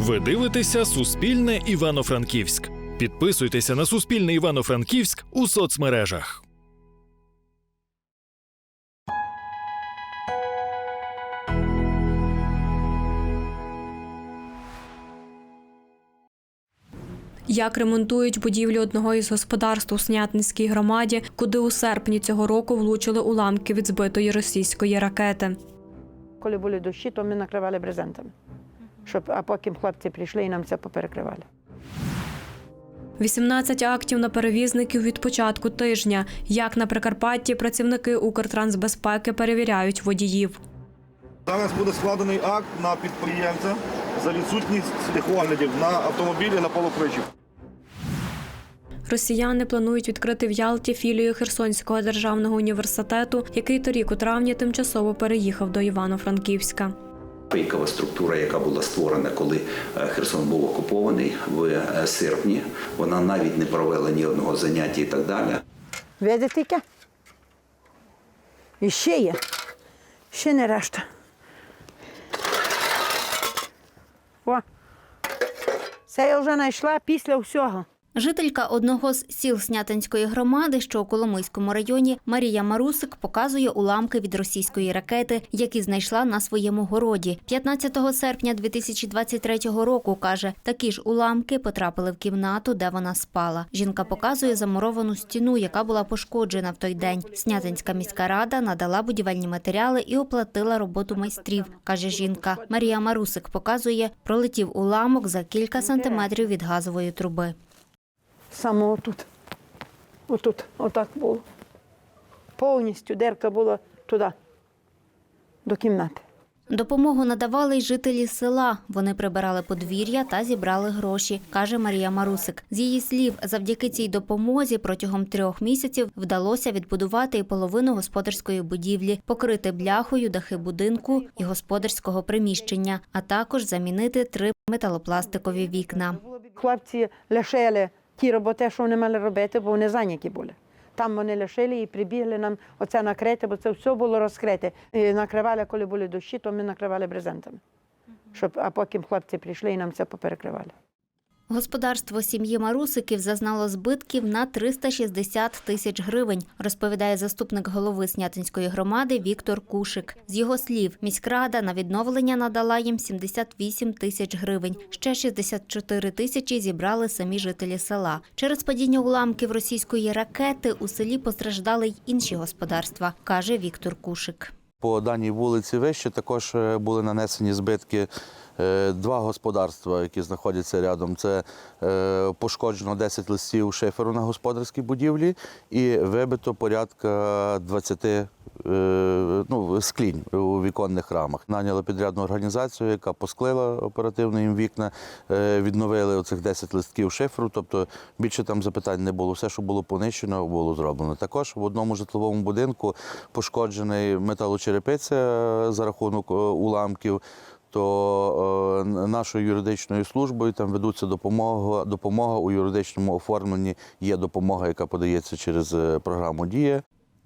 Ви дивитеся Суспільне Івано-Франківськ. Підписуйтеся на Суспільне Івано-Франківськ у соцмережах. Як ремонтують будівлю одного із господарств у Снятинській громаді, куди у серпні цього року влучили уламки від збитої російської ракети. Коли були дощі, то ми накривали брезентами. Щоб, а потім хлопці прийшли і нам це поперекривали. 18 актів на перевізників від початку тижня. Як на Прикарпатті працівники Укртрансбезпеки перевіряють водіїв. Зараз буде складений акт на підприємця за відсутність техоглядів на автомобілі на полукричі. Росіяни планують відкрити в Ялті філію Херсонського державного університету, який торік у травні тимчасово переїхав до Івано-Франківська. Пейкова структура, яка була створена, коли е, Херсон був окупований в е, серпні, вона навіть не провела ні одного заняття і так далі. Видите яке? І ще є. Ще не решта. О. Це я вже знайшла після всього. Жителька одного з сіл Снятинської громади, що у Коломийському районі, Марія Марусик показує уламки від російської ракети, які знайшла на своєму городі. 15 серпня 2023 року каже, такі ж уламки потрапили в кімнату, де вона спала. Жінка показує замуровану стіну, яка була пошкоджена в той день. Снятинська міська рада надала будівельні матеріали і оплатила роботу майстрів, каже жінка. Марія Марусик показує, пролетів уламок за кілька сантиметрів від газової труби. Саме отут. Отут. Отак було. Повністю дерка була туди, до кімнати. Допомогу надавали й жителі села. Вони прибирали подвір'я та зібрали гроші, каже Марія Марусик. З її слів, завдяки цій допомозі протягом трьох місяців вдалося відбудувати і половину господарської будівлі, покрити бляхою дахи будинку і господарського приміщення, а також замінити три металопластикові вікна. Хлопці лишили ті роботи, що вони мали робити, бо вони зайняті були. Там вони лишили і прибігли нам оце накрити, бо це все було розкрите. І накривали, коли були дощі, то ми накривали брезентами. Щоб, а потім хлопці прийшли і нам це поперекривали. Господарство сім'ї Марусиків зазнало збитків на 360 тисяч гривень, розповідає заступник голови Снятинської громади Віктор Кушик. З його слів, міськрада на відновлення надала їм 78 тисяч гривень. Ще 64 тисячі зібрали самі жителі села. Через падіння уламків російської ракети у селі постраждали й інші господарства, каже Віктор Кушик. По даній вулиці вище також е, були нанесені збитки. Е, Два господарства, які знаходяться рядом, це е, пошкоджено 10 листів шиферу на господарській будівлі і вибито порядка 20 е, ну, склінь у віконних рамах. Наняли підрядну організацію, яка посклила оперативно їм вікна, відновили оцих 10 листків шиферу, тобто більше там запитань не було. Все, що було понищено, було зроблено. Також в одному житловому будинку пошкоджений металочерепиця за рахунок уламків. То е, нашою юридичною службою там ведуться допомога. Допомога у юридичному оформленні є допомога, яка подається через е, програму Дія.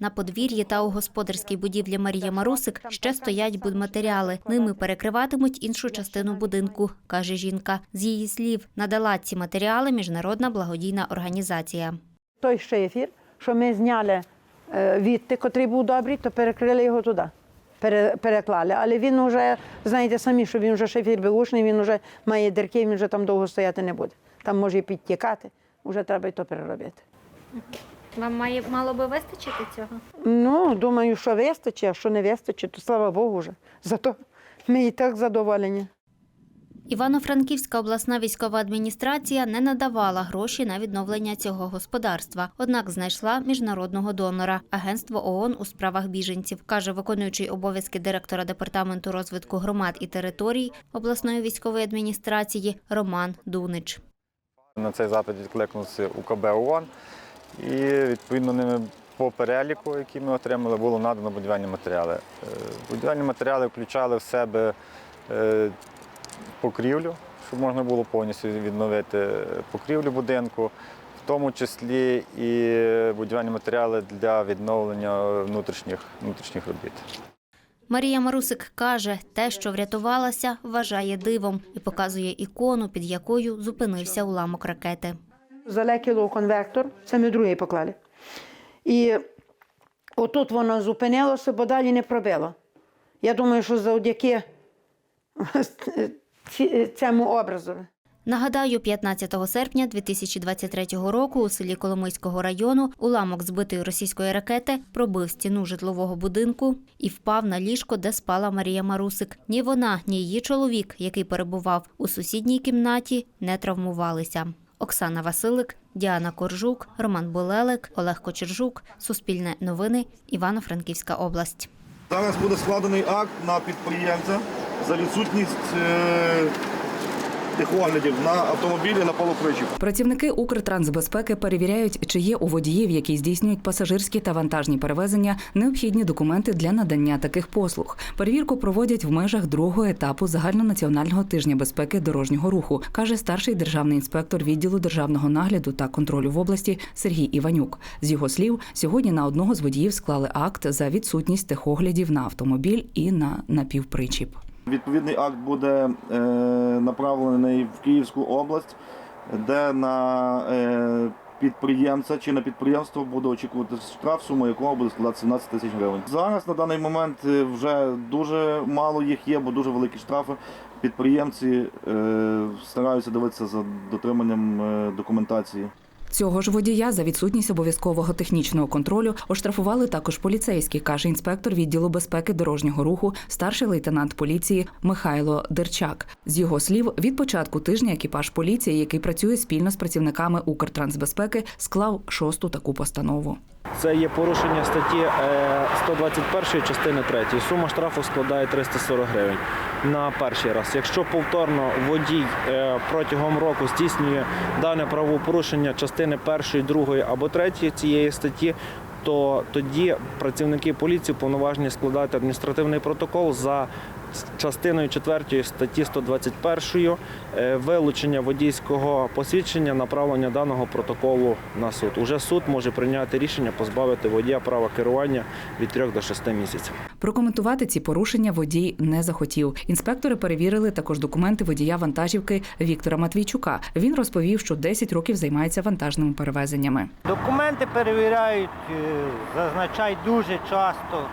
На подвір'ї та у господарській будівлі Марія Марусик ще стоять будматеріали. Ними перекриватимуть іншу частину будинку, каже жінка. З її слів, надала ці матеріали міжнародна благодійна організація. Той шифір, що ми зняли е, відти, котрий був добрий, то перекрили його туди. Пере- Переклали. Але він вже, знаєте самі, що він вже шефір беушний, він вже має дірки, він вже там довго стояти не буде. Там може підтікати, вже треба і то переробити. Вам має мало би вистачити цього? Ну, думаю, що вистачить, а що не вистачить, то слава Богу вже. Зато ми і так задоволені. Івано-Франківська обласна військова адміністрація не надавала гроші на відновлення цього господарства, однак знайшла міжнародного донора агентство ООН у справах біженців, каже виконуючий обов'язки директора департаменту розвитку громад і територій обласної військової адміністрації Роман Дунич. На цей запит відкликнувся УКБ ООН і відповідно ними по переліку, який ми отримали, було надано будівельні матеріали. Е, Будівельні матеріали включали в себе е, покрівлю, щоб можна було повністю відновити покрівлю будинку, в тому числі і будівельні матеріали для відновлення внутрішніх, внутрішніх робіт. Марія Марусик каже, те, що врятувалася, вважає дивом і показує ікону, під якою зупинився уламок ракети. Залекіло конвектор, це ми другий поклали. І отут воно зупинилося, бо далі не пробило. Я думаю, що завдяки цьому образу. Нагадаю, 15 серпня 2023 року у селі Коломийського району уламок збитої російської ракети пробив стіну житлового будинку і впав на ліжко, де спала Марія Марусик. Ні вона, ні її чоловік, який перебував у сусідній кімнаті, не травмувалися. Оксана Василик, Діана Коржук, Роман Булелик, Олег Кочержук, Суспільне новини, Івано-Франківська область. Зараз буде складений акт на підприємця за відсутність е, техоглядів на автомобілі на полукричі. Працівники Укртрансбезпеки перевіряють, чи є у водіїв, які здійснюють пасажирські та вантажні перевезення, необхідні документи для надання таких послуг. Перевірку проводять в межах другого етапу загальнонаціонального тижня безпеки дорожнього руху, каже старший державний інспектор відділу державного нагляду та контролю в області Сергій Іванюк. З його слів, сьогодні на одного з водіїв склали акт за відсутність техоглядів на автомобіль і на напівпричіп. Відповідний акт буде е, направлений в Київську область, де на е, підприємця чи на підприємство буде очікувати штраф, сума якого буде складати 17 тисяч гривень. Зараз на даний момент е, вже дуже мало їх є, бо дуже великі штрафи. Підприємці стараються дивитися за дотриманням документації. Цього ж водія за відсутність обов'язкового технічного контролю оштрафували також поліцейські, каже інспектор відділу безпеки дорожнього руху, старший лейтенант поліції Михайло Дерчак. З його слів, від початку тижня екіпаж поліції, який працює спільно з працівниками Укртрансбезпеки, склав шосту таку постанову. Це є порушення статті е, 121 частини 3. Сума штрафу складає 340 гривень на перший раз. Якщо повторно водій е, протягом року здійснює дане правопорушення частини 1, 2 або третьої цієї статті, то тоді працівники поліції повноважені складати адміністративний протокол за частиною 4 статті 121 е, вилучення водійського посвідчення, направлення даного протоколу на суд. Уже суд може прийняти рішення позбавити водія права керування від 3 до 6 місяців. Прокоментувати ці порушення водій не захотів. Інспектори перевірили також документи водія вантажівки Віктора Матвійчука. Він розповів, що 10 років займається вантажними перевезеннями. Документи перевіряють, е, зазначають дуже часто.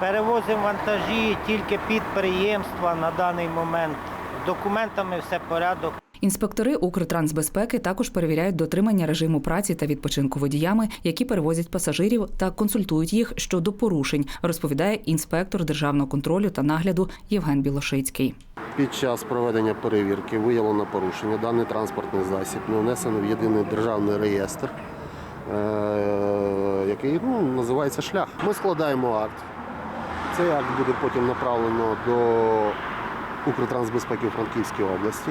Перевозимо вантажі тільки підприємства на даний момент. З документами все порядок. Інспектори Укртрансбезпеки також перевіряють дотримання режиму праці та відпочинку водіями, які перевозять пасажирів та консультують їх щодо порушень, розповідає інспектор державного контролю та нагляду Євген Білошицький. Під час проведення перевірки виявлено порушення. Даний транспортний засіб не внесено в єдиний державний реєстр, е, який ну, називається шлях. Ми складаємо акт. Цей акт буде потім направлено до Укртрансбезпеки у Франківській області,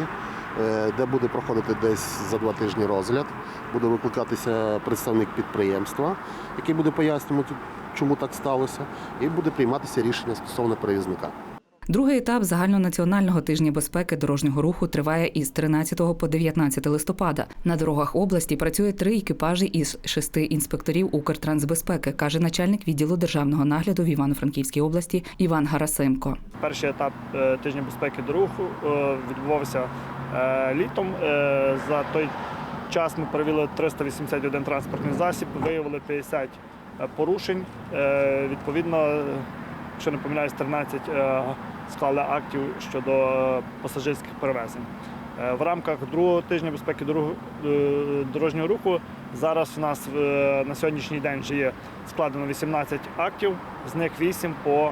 е, де буде проходити десь за два тижні розгляд. Буде викликатися представник підприємства, який буде пояснювати, чому так сталося, і буде прийматися рішення стосовно перевізника. Другий етап загальнонаціонального тижня безпеки дорожнього руху триває із 13 по 19 листопада. На дорогах області працює три екіпажі із шести інспекторів Укртрансбезпеки, каже начальник відділу державного нагляду в Івано-Франківській області Іван Гарасимко. Перший етап е, тижня безпеки дорогу е, відбувався е, літом. За той час ми перевели 381 транспортний засіб, виявили 50 порушень. Відповідно, якщо не помиляюсь, 13 е, склали актів щодо е, пасажирських перевезень. Е, В рамках другого тижня безпеки е, дорожнього руху зараз у нас на сьогоднішній день вже є складено 18 актів, з них 8 по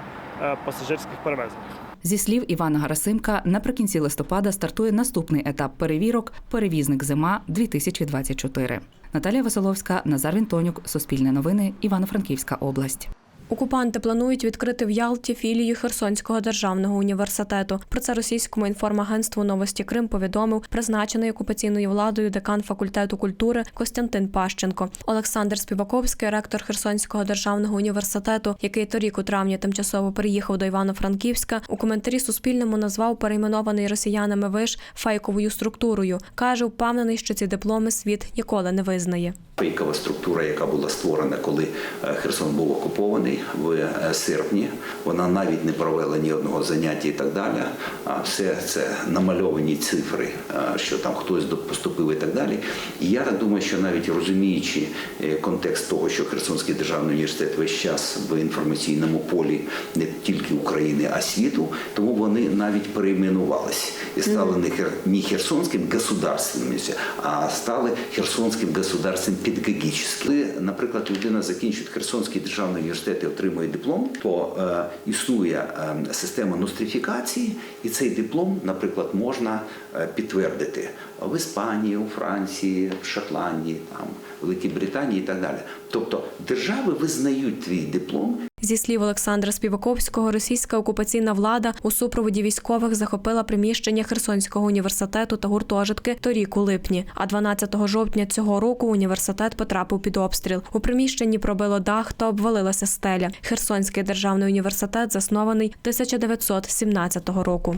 пасажирських перевезеннях. Зі слів Івана Гарасимка, наприкінці листопада стартує наступний етап перевірок Перевізник зима 2024 Наталія Василовська, Назар Вінтонюк, Суспільне новини, Івано-Франківська область. Окупанти планують відкрити в Ялті філію Херсонського державного університету. Про це російському інформагентству Новості Крим повідомив призначений окупаційною владою декан факультету культури Костянтин Пащенко. Олександр Співаковський, ректор Херсонського державного університету, який торік у травні тимчасово переїхав до Івано-Франківська, у коментарі Суспільному назвав перейменований росіянами виш фейковою структурою. каже, впевнений, що ці дипломи світ ніколи не визнає. Фейкова структура, яка була створена, коли е, Херсон був окупований в е, серпні. Вона навіть не провела ні одного заняття і так далі. А все це намальовані цифри, е, що там хтось поступив і так далі. І я так думаю, що навіть розуміючи е, контекст того, що Херсонський державний університет весь час в інформаційному полі не тільки України, а світу, тому вони навіть перейменувалися і стали не, Хер, не Херсонським государственним, а стали Херсонським государственним педагогічним. Наприклад, людина закінчує Херсонський державний університет отримує диплом, то е, існує е, система нострифікації, і цей диплом, наприклад, можна е, підтвердити в Іспанії, у Франції, в Шотландії, там, Великій Британії і так далі. Тобто держави визнають твій диплом Зі слів Олександра Співаковського, російська окупаційна влада у супроводі військових захопила приміщення Херсонського університету та гуртожитки торік у липні. А 12 жовтня цього року університет потрапив під обстріл. У приміщенні пробило дах та обвалилася стеля. Херсонський державний університет заснований 1917 року.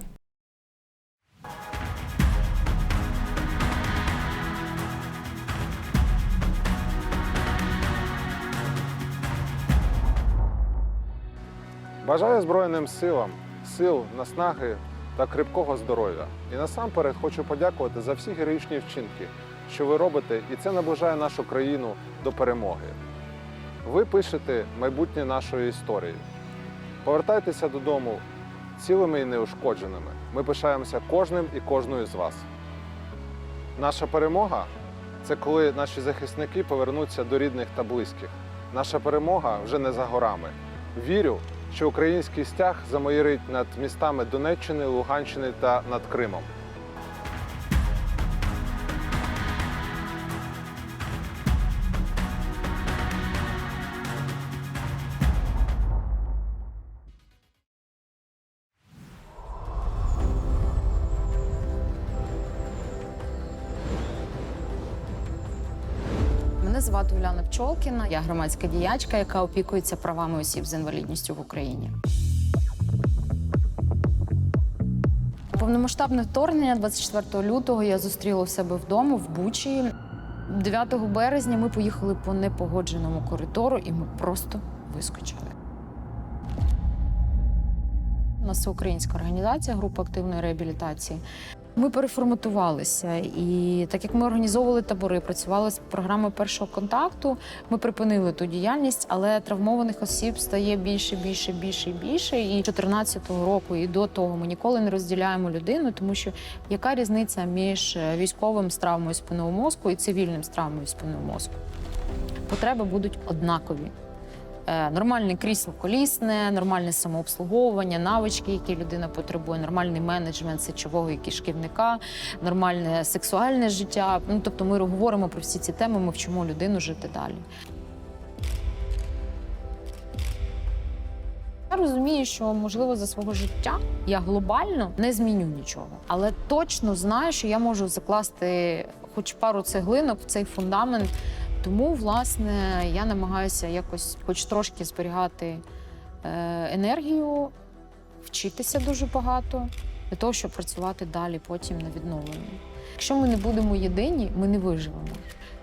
Бажаю Збройним силам, сил, наснаги та крепкого здоров'я. І насамперед хочу подякувати за всі героїчні вчинки, що ви робите, і це наближає нашу країну до перемоги. Ви пишете майбутнє нашої історії. Повертайтеся додому цілими і неушкодженими. Ми пишаємося кожним і кожною з вас. Наша перемога це коли наші захисники повернуться до рідних та близьких. Наша перемога вже не за горами. Вірю, що український стяг замайорить над містами Донеччини, Луганщини та над Кримом. Мене Пчолкіна. Я громадська діячка, яка опікується правами осіб з інвалідністю в Україні. Повномасштабне вторгнення 24 лютого я зустріла себе вдома в Бучі. 9 березня ми поїхали по непогодженому коридору, і ми просто вискочили. У нас українська організація, група активної реабілітації. Ми переформатувалися, і так як ми організовували табори, працювали з програмою першого контакту. Ми припинили ту діяльність, але травмованих осіб стає більше, більше, більше і більше. І 14-го року і до того ми ніколи не розділяємо людину, тому що яка різниця між військовим з травмою спинного мозку і цивільним з травмою спинного мозку? Потреби будуть однакові. Е, Нормальне крісло колісне, нормальне самообслуговування, навички, які людина потребує, нормальний менеджмент сечового і кишківника, нормальне сексуальне життя. Ну тобто, ми говоримо про всі ці теми, ми вчимо людину жити далі. Я розумію, що можливо за свого життя я глобально не зміню нічого, але точно знаю, що я можу закласти хоч пару цеглинок в цей фундамент. Тому, власне, я намагаюся якось, хоч трошки зберігати е, енергію, вчитися дуже багато для того, щоб працювати далі потім на відновленні. Якщо ми не будемо єдині, ми не виживемо.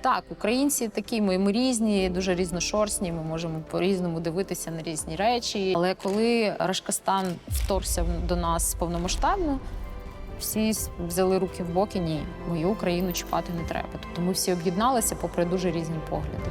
Так, українці такі, ми, ми різні, дуже різношорстні, ми можемо по-різному дивитися на різні речі. Але коли Рашкастан вторгся до нас повномасштабно, всі взяли руки в боки. Ні, мою Україну чіпати не треба. Тобто ми всі об'єдналися попри дуже різні погляди.